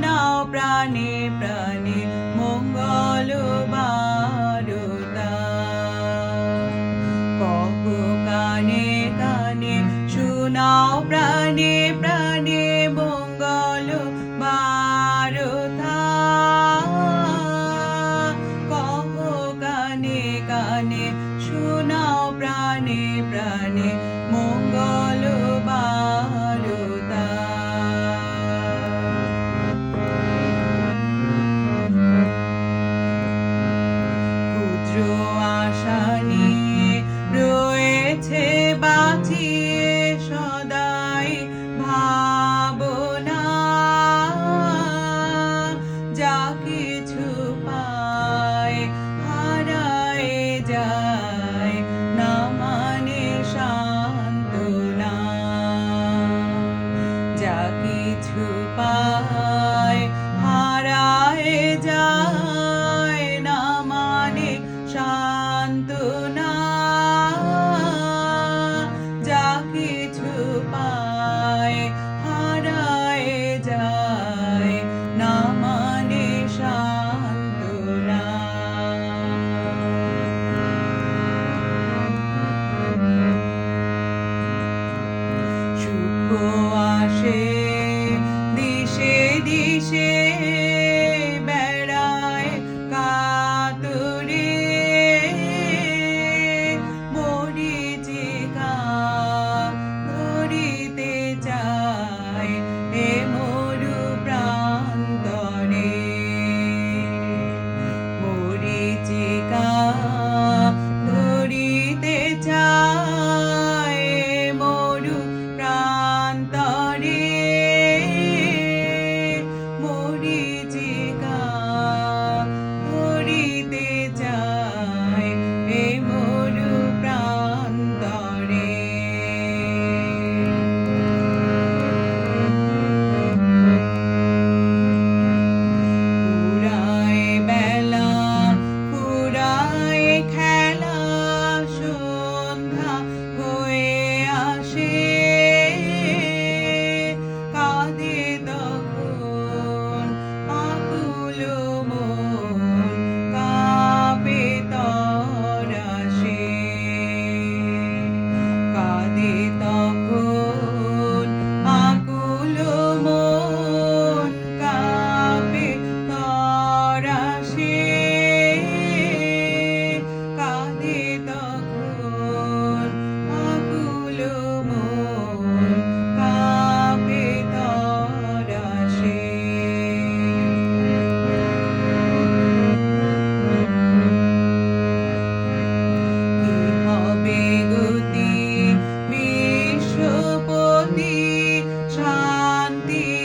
নাও প্রাণে প্রাণে মঙ্গল বারতা। কপ কানে কানে শোনাও প্রাণে প্রাণে মঙ্গল বারতা। কপ কানে কানে শোনাও প্রাণে প্রাণে মঙ্গল dirige. ti.